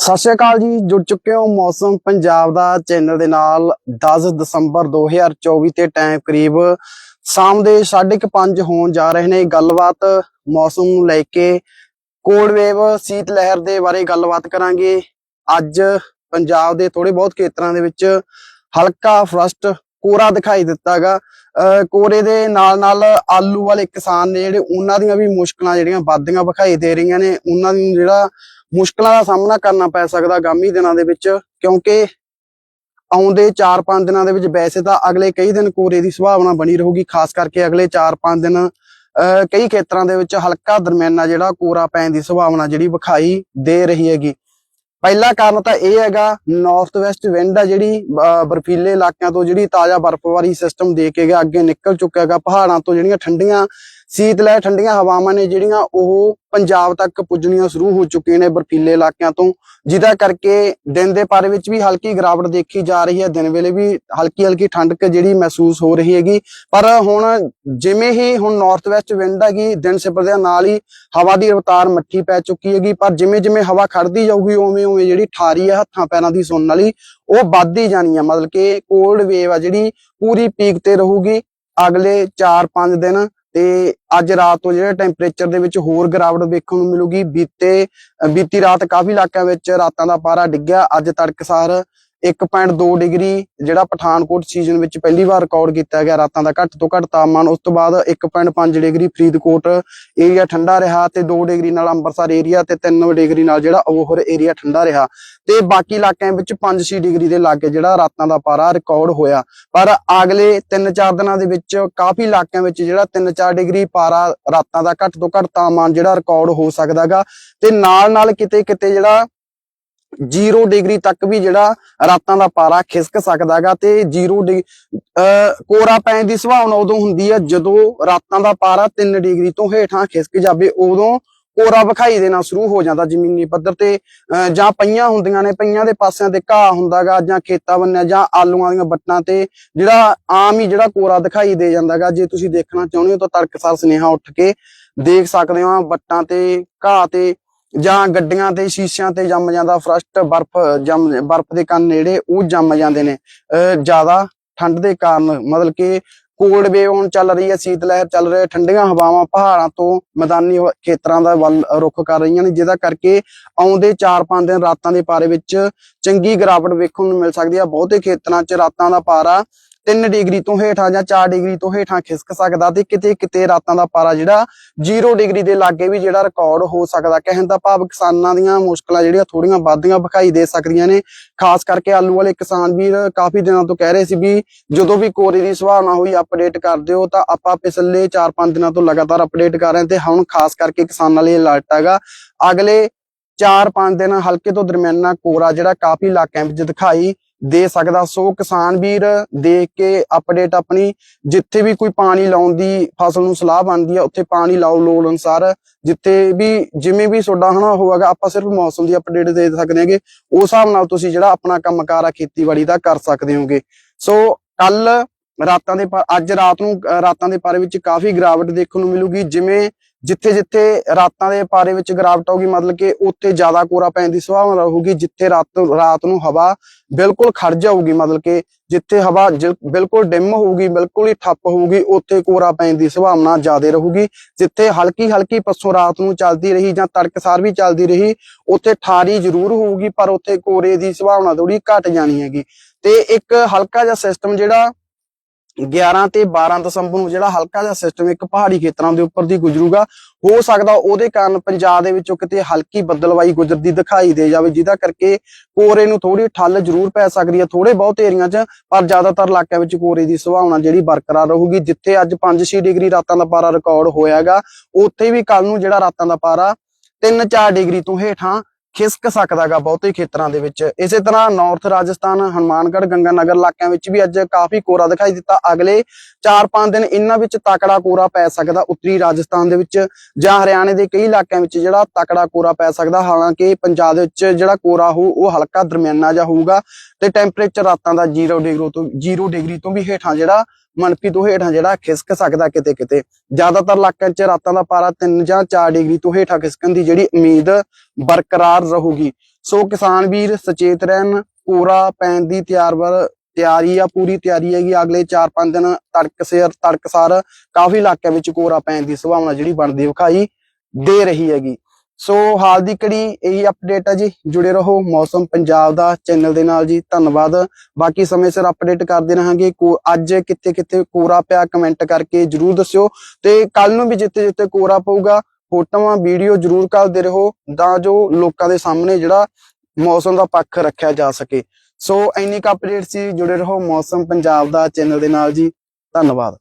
ਸਤਿ ਸ਼੍ਰੀ ਅਕਾਲ ਜੀ, ਜੁੜ ਚੁੱਕੇ ਹੋ ਮੌਸਮ ਪੰਜਾਬ ਦਾ ਚੈਨਲ ਦੇ ਨਾਲ। 10 ਦਸੰਬਰ 2024 ਤੇ ਟਾਈਮ ਕਰੀਬ ਸ਼ਾਮ ਦੇ 5:30 ਹੋਣ ਜਾ ਰਹੇ ਨੇ। ਗੱਲਬਾਤ ਮੌਸਮ ਨੂੰ ਲੈ ਕੇ ਕੋਲਡ ਵੇਵ ਸੀਤ ਲਹਿਰ ਦੇ ਬਾਰੇ ਗੱਲਬਾਤ ਕਰਾਂਗੇ। ਅੱਜ ਪੰਜਾਬ ਦੇ ਥੋੜੇ ਬਹੁਤ ਖੇਤਰਾਂ ਦੇ ਵਿੱਚ ਹਲਕਾ ਫਰਸਟ ਕੋਰਾ ਦਿਖਾਈ ਦਿੱਤਾਗਾ। ਕੋਰੇ ਦੇ ਨਾਲ ਨਾਲ ਆਲੂ ਵਾਲੇ ਕਿਸਾਨ ਨੇ ਜਿਹੜੇ ਉਹਨਾਂ ਦੀਆਂ ਵੀ ਮੁਸ਼ਕਲਾਂ ਜਿਹੜੀਆਂ ਵੱਧਦੀਆਂ ਵਿਖਾਈ ਦੇ ਰਹੀਆਂ ਨੇ, ਉਹਨਾਂ ਨੂੰ ਜਿਹੜਾ ਮੁਸ਼ਕਲਾਂ ਦਾ ਸਾਹਮਣਾ ਕਰਨਾ ਪੈ ਸਕਦਾ ਆਗਾਮੀ ਦਿਨਾਂ ਦੇ ਵਿੱਚ, ਕਿਉਂਕਿ ਆਉਂਦੇ 4-5 ਦਿਨਾਂ ਦੇ ਵਿੱਚ ਵੈਸੇ ਤਾਂ ਅਗਲੇ ਕਈ ਦਿਨ ਕੋਰੇ ਦੀ ਸੰਭਾਵਨਾ ਬਣੀ ਰਹੂਗੀ, ਖਾਸ ਕਰਕੇ ਅਗਲੇ 4-5 ਦਿਨ, ਅਹ, ਕਈ ਖੇਤਰਾਂ ਦੇ ਵਿੱਚ ਹਲਕਾ ਦਰਮਿਆਨਾ ਜਿਹੜਾ ਕੋਰਾ ਪੈਣ ਦੀ ਸੰਭਾਵਨਾ ਜਿਹੜੀ ਵਿਖਾਈ ਦੇ ਰਹੀ ਹੈਗੀ। ਪਹਿਲਾ ਕਾਰਨ ਤਾਂ ਇਹ ਹੈਗਾ ਨਾਰਥ ਵੈਸਟ ਵਿੰਡ ਆ ਜਿਹੜੀ, ਅਹ, ਬਰਫੀਲੇ ਇਲਾਕਿਆਂ ਤੋਂ ਜਿਹੜੀ ਤਾਜ਼ਾ ਬਰਫ਼ਬਾਰੀ ਸਿਸਟਮ ਦੇ ਕੇ ਗਿਆ ਅੱਗੇ ਨਿਕਲ ਚੁੱਕਿਆ ਹੈਗਾ, ਪਹਾੜਾਂ ਤੋਂ ਜਿਹੜੀਆਂ ਠੰਡੀਆਂ ਸੀਤ ਲਹਿ ਠੰਡੀਆਂ ਹਵਾਵਾਂ ਨੇ ਜਿਹੜੀਆਂ ਉਹ ਪੰਜਾਬ ਤੱਕ ਪੁੱਜਣੀਆਂ ਸ਼ੁਰੂ ਹੋ ਚੁੱਕੀਆਂ ਨੇ ਬਰਫੀਲੇ ਇਲਾਕਿਆਂ ਤੋਂ, ਜਿਹਦਾ ਕਰਕੇ ਦਿਨ ਦੇ ਪਾਰੇ ਵਿੱਚ ਵੀ ਹਲਕੀ ਗਿਰਾਵਟ ਦੇਖੀ ਜਾ ਰਹੀ ਹੈ। ਦਿਨ ਵੇਲੇ ਵੀ ਹਲਕੀ ਹਲਕੀ ਠੰਡਕ ਜਿਹੜੀ ਮਹਿਸੂਸ ਹੋ ਰਹੀ ਹੈਗੀ। ਪਰ ਹੁਣ ਜਿਵੇਂ ਹੀ ਹੁਣ ਨਾਰਥ ਵੈਸਟ ਵਿੰਡ ਹੈਗੀ, ਦਿਨ ਸਿਪਰਦਿਆਂ ਨਾਲ ਹੀ ਹਵਾ ਦੀ ਰਫ਼ਤਾਰ ਮੱਠੀ ਪੈ ਚੁੱਕੀ ਹੈਗੀ। ਪਰ ਜਿਵੇਂ ਜਿਵੇਂ ਹਵਾ ਖੜਦੀ ਜਾਊਗੀ, ਉਵੇਂ ਉਵੇਂ ਜਿਹੜੀ ਠਾਰੀ ਹੈ ਹੱਥਾਂ ਪੈਰਾਂ ਦੀ ਸੁਣਨ ਵਾਲੀ, ਉਹ ਵੱਧਦੀ ਜਾਣੀ ਹੈ ਮਤਲਬ ਕਿ ਕੋਲਡ ਵੇਵ ਆ ਜਿਹੜੀ ਪੂਰੀ ਪੀਕ ਤੇ ਰਹੂਗੀ। ਅਗਲੇ 4-5 ਦਿਨ ਤੇ ਅੱਜ ਰਾਤ ਤੋਂ ਜਿਹੜੇ ਟੈਂਪਰੇਚਰ ਦੇ ਵਿੱਚ ਹੋਰ ਗਿਰਾਵਟ ਵੇਖਣ ਨੂੰ ਮਿਲੂਗੀ, ਬੀਤੇ ਬੀਤੀ ਰਾਤ ਕਾਫੀ ਇਲਾਕਿਆਂ ਵਿੱਚ ਰਾਤਾਂ ਦਾ ਪਾਰਾ ਡਿੱਗਿਆ ਅੱਜ ਤੜਕਸਾਰ 1.2 ਡਿਗਰੀ ਜਿਹੜਾ ਪਠਾਨਕੋਟ ਸੀਜ਼ਨ ਵਿੱਚ ਪਹਿਲੀ ਵਾਰ ਰਿਕਾਰਡ ਕੀਤਾ ਗਿਆ, ਰਾਤਾਂ ਦਾ ਘੱਟ ਤੋਂ ਘੱਟ ਤਾਪਮਾਨ, ਉਸ ਤੋਂ ਬਾਅਦ 1.5 ਡਿਗਰੀ ਫਰੀਦਕੋਟ ਏਰੀਆ ਠੰਡਾ ਰਿਹਾ ਤੇ 2 ਡਿਗਰੀ ਨਾਲ ਅੰਮ੍ਰਿਤਸਰ ਏਰੀਆ ਤੇ 3 ਡਿਗਰੀ ਨਾਲ ਜਿਹੜਾ ਅਬੋਹਰ ਏਰੀਆ ਠੰਡਾ ਰਿਹਾ। ਤੇ ਬਾਕੀ ਇਲਾਕਿਆਂ ਵਿੱਚ 5-6 ਡਿਗਰੀ ਦੇ ਲਾਗੇ ਜਿਹੜਾ ਰਾਤਾਂ ਦਾ ਪਾਰਾ ਰਿਕਾਰਡ ਹੋਇਆ। ਪਰ ਅਗਲੇ 3-4 ਦਿਨਾਂ ਦੇ ਵਿੱਚ ਕਾਫੀ ਇਲਾਕਿਆਂ ਵਿੱਚ ਜਿਹੜਾ 3-4 ਡਿਗਰੀ ਪਾਰਾ ਰਾਤਾਂ ਦਾ ਘੱਟ ਤੋਂ ਘੱਟ ਤਾਪਮਾਨ ਜਿਹੜਾ ਰਿਕਾਰਡ ਹੋ ਸਕਦਾਗਾ ਤੇ ਨਾਲ ਨਾਲ ਕਿਤੇ ਕਿਤੇ ਜਿਹੜਾ 0 ਡਿਗਰੀ ਤੱਕ ਵੀ ਜਿਹੜਾ ਰਾਤਾਂ ਦਾ ਪਾਰਾ ਖਿਸਕ ਸਕਦਾਗਾ ਤੇ 0 ਕੋਰਾ ਪੈਣ ਦੀ ਸੰਭਾਵਨਾ ਉਦੋਂ ਹੁੰਦੀ ਹੈ ਜਦੋਂ ਰਾਤਾਂ ਦਾ ਪਾਰਾ 3 ਡਿਗਰੀ ਤੋਂ ਹੇਠਾਂ ਖਿਸਕ ਜਾਵੇ, ਉਦੋਂ ਕੋਰਾ ਵਿਖਾਈ ਦੇਣਾ ਸ਼ੁਰੂ ਹੋ ਜਾਂਦਾ ਜ਼ਮੀਨੀ ਪੱਧਰ ਤੇ ਜਾਂ ਪਈਆਂ ਹੁੰਦੀਆਂ ਨੇ, ਪਈਆਂ ਦੇ ਪਾਸਿਆਂ ਤੇ ਘਾਹ ਹੁੰਦਾਗਾ ਜਾਂ ਖੇਤਾਂ ਬੰਨਿਆ ਜਾਂ ਆਲੂਆਂ ਦੀਆਂ ਬੱਟਾਂ ਤੇ ਜਿਹੜਾ ਆਮ ਹੀ ਜਿਹੜਾ ਕੋਰਾ ਦਿਖਾਈ ਦੇ ਜਾਂਦਾਗਾ ਜੇ ਤੁਸੀਂ ਦੇਖਣਾ ਚਾਹੁੰਦੇ ਹੋ ਤਾਂ ਤੜਕਸਾਰ ਸੁਨੇਹਾ ਉੱਠ ਕੇ ਦੇਖ ਸਕਦੇ ਹੋ, ਬੱਟਾਂ ਤੇ, ਘਾਹ ਤੇ ਜਾਂ ਗੱਡੀਆਂ ਤੇ, ਸ਼ੀਸ਼ਿਆਂ ਤੇ ਜੰਮ ਜਾਂਦਾ, ਫਰਸਟ ਬਰਫ਼ ਜੰਮ, ਬਰਫ਼ ਦੇ ਕੰਨ ਨੇੜੇ ਉਹ ਜੰਮ ਜਾਂਦੇ ਨੇ। ਜ਼ਿਆਦਾ ਠੰਡ ਦੇ ਕਾਰਨ ਮਤਲਬ ਕਿ ਕੋਲਡ ਵੇਵ ਹੁਣ ਚੱਲ ਰਹੀ ਹੈ ਸੀਤ ਲਹਿਰ ਚੱਲ ਰਹੀ ਹੈ ਠੰਡੀਆਂ ਹਵਾਵਾਂ ਪਹਾੜਾਂ ਤੋਂ ਮੈਦਾਨੀ ਖੇਤਰਾਂ ਦਾ ਵੱਲ ਰੁੱਖ ਕਰ ਰਹੀਆਂ ਨੇ, ਜਿਹਦਾ ਕਰਕੇ ਆਉਂਦੇ 4-5 ਦਿਨ ਰਾਤਾਂ ਦੇ ਪਾਰੇ ਵਿੱਚ ਚੰਗੀ ਗਿਰਾਵਟ ਵੇਖਣ ਨੂੰ ਮਿਲ ਸਕਦੀ ਹੈ। ਬਹੁਤੇ ਖੇਤਰਾਂ 'ਚ ਰਾਤਾਂ ਦਾ ਪਾਰਾ 3 ਡਿਗਰੀ ਤੋਂ ਹੇਠਾਂ ਜਾਂ 4 ਡਿਗਰੀ ਤੋਂ ਹੇਠਾਂ ਖਿਸਕ ਸਕਦਾ ਤੇ ਕਿਤੇ ਕਿਤੇ ਰਾਤਾਂ ਦਾ ਪਾਰਾ ਜਿਹੜਾ 0 ਡਿਗਰੀ ਦੇ ਲਾਗੇ ਵੀ ਜਿਹੜਾ ਰਿਕਾਰਡ ਹੋ ਸਕਦਾ। ਕਹਿਣ ਦਾ ਭਾਵ ਕਿਸਾਨਾਂ ਦੀਆਂ ਮੁਸ਼ਕਲਾਂ ਜਿਹੜੀਆਂ ਥੋੜੀਆਂ ਵੱਧਦੀਆਂ ਵਿਖਾਈ ਦੇ ਸਕਦੀਆਂ ਨੇ। ਖਾਸ ਕਰਕੇ ਆਲੂ ਵਾਲੇ ਕਿਸਾਨ ਵੀਰ ਕਾਫੀ ਦਿਨਾਂ ਤੋਂ ਕਹਿ ਰਹੇ ਸੀ ਵੀ ਜਦੋਂ ਵੀ ਕੋਰੇ ਦੀ ਸੰਭਾਵਨਾ ਹੋਈ ਅਪਡੇਟ ਕਰ ਦਿਓ ਤਾਂ ਆਪਾਂ ਪਿਛਲੇ 4-5 ਦਿਨਾਂ ਤੋਂ ਲਗਾਤਾਰ ਅਪਡੇਟ ਕਰ ਰਹੇ ਤੇ ਹੁਣ ਖਾਸ ਕਰਕੇ ਕਿਸਾਨਾਂ ਲਈ ਅਲਰਟ ਹੈਗਾ। ਅਗਲੇ 4-5 ਦਿਨ ਹਲਕੇ ਤੋਂ ਦਰਮਿਆਨਾ ਕੋਰਾ ਜਿਹੜਾ ਕਾਫੀ ਇਲਾਕਿਆਂ ਵਿੱਚ ਦਿਖਾਈ ਦੇ ਸਕਦਾ। ਸੋ ਕਿਸਾਨ ਵੀਰ, ਦੇਖ ਕੇ ਅਪਡੇਟ ਆਪਣੀ, ਜਿੱਥੇ ਵੀ ਕੋਈ ਪਾਣੀ ਲਾਉਣ ਦੀ ਫਸਲ ਨੂੰ ਸਲਾਹ ਬਣਦੀ ਹੈ ਉੱਥੇ ਪਾਣੀ ਲਾਓ ਲੋੜ ਅਨੁਸਾਰ। ਜਿੱਥੇ ਵੀ, ਜਿਵੇਂ ਵੀ ਤੁਹਾਡਾ ਹਨਾ ਹੋਵੇਗਾ ਆਪਾਂ ਸਿਰਫ ਮੌਸਮ ਦੀ ਅਪਡੇਟ ਦੇ ਸਕਦੇ ਹਾਂਗੇ। ਉਸ ਹਿਸਾਬ ਨਾਲ ਤੁਸੀਂ ਜਿਹੜਾ ਆਪਣਾ ਕੰਮਕਾਰ ਆ ਖੇਤੀਬਾੜੀ ਦਾ ਕਰ ਸਕਦੇ ਹੋਗੇ। ਸੋ ਕੱਲ ਰਾਤਾਂ ਦੇ ਅੱਜ ਰਾਤ ਨੂੰ ਰਾਤਾਂ ਦੇ ਪਾਰੇ ਵਿੱਚ ਕਾਫੀ ਗਿਰਾਵਟ ਦੇਖਣ ਨੂੰ ਮਿਲੂਗੀ। ਜਿਵੇਂ ਜਿੱਥੇ ਜਿੱਥੇ ਰਾਤਾਂ ਦੇ ਪਾਰੇ ਵਿੱਚ ਗਿਰਾਵਟ ਹੋਊਗੀ ਮਤਲਬ ਕਿ ਉੱਥੇ ਜ਼ਿਆਦਾ ਕੋਰਾ ਪੈਣ ਦੀ ਸੰਭਾਵਨਾ ਰਹੂਗੀ, ਜਿੱਥੇ ਰਾਤ ਰਾਤ ਨੂੰ ਹਵਾ ਬਿਲਕੁਲ ਖੜ ਜਾਊਗੀ ਮਤਲਬ ਕਿ ਜਿੱਥੇ ਹਵਾ ਬਿਲਕੁਲ ਡਿਮ ਹੋਊਗੀ, ਬਿਲਕੁਲ ਹੀ ਠੱਪ ਹੋਊਗੀ, ਉੱਥੇ ਕੋਰਾ ਪੈਣ ਦੀ ਸੰਭਾਵਨਾ ਜ਼ਿਆਦਾ ਰਹੂਗੀ। ਜਿੱਥੇ ਹਲਕੀ ਹਲਕੀ ਪੱਸੋਂ ਰਾਤ ਨੂੰ ਚੱਲਦੀ ਰਹੀ ਜਾਂ ਤੜਕਸਾਰ ਵੀ ਚੱਲਦੀ ਰਹੀ, ਉੱਥੇ ਠਾਰੀ ਜ਼ਰੂਰ ਹੋਊਗੀ, ਪਰ ਉੱਥੇ ਕੋਰੇ ਦੀ ਸੰਭਾਵਨਾ ਥੋੜੀ ਘਟ ਜਾਣੀ ਹੈਗੀ। ਤੇ ਇੱਕ ਹਲਕਾ ਜਿਹਾ ਸਿਸਟਮ ਜਿਹੜਾ 11 ਤੇ 12 ਦਸੰਬਰ ਨੂੰ ਜਿਹੜਾ ਹਲਕਾ ਜਿਹਾ ਸਿਸਟਮ ਇੱਕ ਪਹਾੜੀ ਖੇਤਰਾਂ ਦੇ ਉੱਪਰ ਦੀ ਗੁਜ਼ਰੂਗਾ, ਹੋ ਸਕਦਾ ਉਹਦੇ ਕਾਰਨ ਪੰਜਾਬ ਦੇ ਵਿੱਚੋਂ ਕਿਤੇ ਹਲਕੀ ਬੱਦਲਵਾਈ ਗੁਜ਼ਰਦੀ ਦਿਖਾਈ ਦੇ ਜਾਵੇ, ਜਿਹਦਾ ਕਰਕੇ ਕੋਰੇ ਨੂੰ ਥੋੜੀ ਠੱਲ ਜ਼ਰੂਰ ਪੈ ਸਕਦੀ ਹੈ ਥੋੜੇ ਬਹੁਤ ਏਰੀਆ 'ਚ, ਪਰ ਜ਼ਿਆਦਾਤਰ ਇਲਾਕਿਆਂ ਵਿੱਚ ਕੋਰੇ ਦੀ ਸੰਭਾਵਨਾ ਜਿਹੜੀ ਬਰਕਰਾਰ ਰਹੂਗੀ, ਜਿੱਥੇ ਅੱਜ 5-6 ਡਿਗਰੀ ਰਾਤਾਂ ਦਾ ਪਾਰਾ ਰਿਕਾਰਡ ਹੋਇਆਗਾ, ਉੱਥੇ ਵੀ ਕੱਲ ਨੂੰ ਜਿਹੜਾ ਰਾਤਾਂ ਦਾ ਪਾਰਾ 3-4 ਡਿਗਰੀ ਤੋਂ ਹੇਠਾਂ ਖਿਸਕ ਸਕਦਾਗਾ ਬਹੁਤੇ ਖੇਤਰਾਂ ਦੇ ਵਿੱਚ। ਇਸੇ ਤਰ੍ਹਾਂ ਨਾਰਥ ਰਾਜਸਥਾਨ, ਹਨੂਮਾਨਗੜ੍ਹ, ਗੰਗਾਨਗਰ ਇਲਾਕਿਆਂ ਵਿੱਚ ਵੀ ਅੱਜ ਕਾਫੀ ਕੋਰਾ ਦਿਖਾਈ ਦਿੱਤਾ। ਅਗਲੇ 4-5 ਦਿਨ ਇਹਨਾਂ ਵਿੱਚ ਤਕੜਾ ਕੋਰਾ ਪੈ ਸਕਦਾ ਉੱਤਰੀ ਰਾਜਸਥਾਨ ਦੇ ਵਿੱਚ ਜਾਂ ਹਰਿਆਣੇ ਦੇ ਕਈ ਇਲਾਕਿਆਂ ਵਿੱਚ ਜਿਹੜਾ ਤਕੜਾ ਕੋਰਾ ਪੈ ਸਕਦਾ। ਹਾਲਾਂਕਿ ਪੰਜਾਬ ਦੇ ਵਿੱਚ ਜਿਹੜਾ ਕੋਰਾ ਹੋ ਉਹ ਹਲਕਾ ਦਰਮਿਆਨਾ ਜਿਹਾ ਹੋਊਗਾ ਤੇ ਟੈਂਪਰੇਚਰ ਰਾਤਾਂ ਦਾ 0 ਡਿਗਰੀ ਤੋਂ 0 ਡਿਗਰੀ ਤੋਂ ਵੀ ਹੇਠਾਂ ਜਿਹੜਾ ਮਨਫੀ ਤੋਂ ਹੇਠਾਂ ਜਿਹੜਾ ਖਿਸਕ ਸਕਦਾ ਕਿਤੇ ਕਿਤੇ। ਜ਼ਿਆਦਾਤਰ ਇਲਾਕਿਆਂ 'ਚ ਰਾਤਾਂ ਦਾ ਪਾਰਾ 3 ਜਾਂ 4 ਡਿਗਰੀ ਤੋਂ ਹੇਠਾਂ ਖਿਸਕਣ ਦੀ ਜਿਹੜੀ ਉਮੀਦ ਬਰਕਰਾਰ ਰਹੂਗੀ। ਸੋ ਕਿਸਾਨ ਵੀਰ, ਸੁਚੇਤ ਰਹਿਣ ਕੋਰਾ ਪੈਣ ਦੀ ਤਿਆਰ ਵਰ, ਤਿਆਰੀ ਆ, ਪੂਰੀ ਤਿਆਰੀ ਹੈਗੀ। ਅਗਲੇ 4-5 ਦਿਨ ਤੜਕਸਰ ਤੜਕਸਾਰ ਕਾਫੀ ਇਲਾਕਿਆਂ ਵਿੱਚ ਕੋਰਾ ਪੈਣ ਦੀ ਸੰਭਾਵਨਾ ਜਿਹੜੀ ਬਣਦੀ, ਵਿਖਾਈ ਦੇ ਰਹੀ ਹੈਗੀ। ਸੋ ਹਾਲ ਦੀ ਘੜੀ ਇਹੀ ਅਪਡੇਟ ਹੈ ਜੀ। ਜੁੜੇ ਰਹੋ ਮੌਸਮ ਪੰਜਾਬ ਦਾ ਚੈਨਲ ਦੇ ਨਾਲ ਜੀ। ਧੰਨਵਾਦ। ਬਾਕੀ ਸਮੇਂ ਸਿਰ ਅਪਡੇਟ ਕਰਦੇ ਰਹਾਂਗੇ। ਕੋ ਅੱਜ ਕਿੱਥੇ ਕਿੱਥੇ ਕੋਰਾ ਪਿਆ ਕਮੈਂਟ ਕਰਕੇ ਜਰੂਰ ਦੱਸਿਓ। ਤੇ ਕੱਲ ਨੂੰ ਵੀ ਜਿੱਥੇ ਜਿੱਥੇ ਕੋਰਾ ਪਊਗਾ, ਫੋਟੋਆਂ, ਵੀਡੀਓ ਜਰੂਰ ਕਰਦੇ ਰਹੋ, ਤਾਂ ਜੋ ਲੋਕਾਂ ਦੇ ਸਾਹਮਣੇ ਜਿਹੜਾ ਮੌਸਮ ਦਾ ਪੱਖ ਰੱਖਿਆ ਜਾ ਸਕੇ। ਸੋ ਇੰਨੀ ਕੁ ਅਪਡੇਟ ਸੀ। ਜੁੜੇ ਰਹੋ ਮੌਸਮ ਪੰਜਾਬ ਦਾ ਚੈਨਲ ਦੇ ਨਾਲ ਜੀ। ਧੰਨਵਾਦ।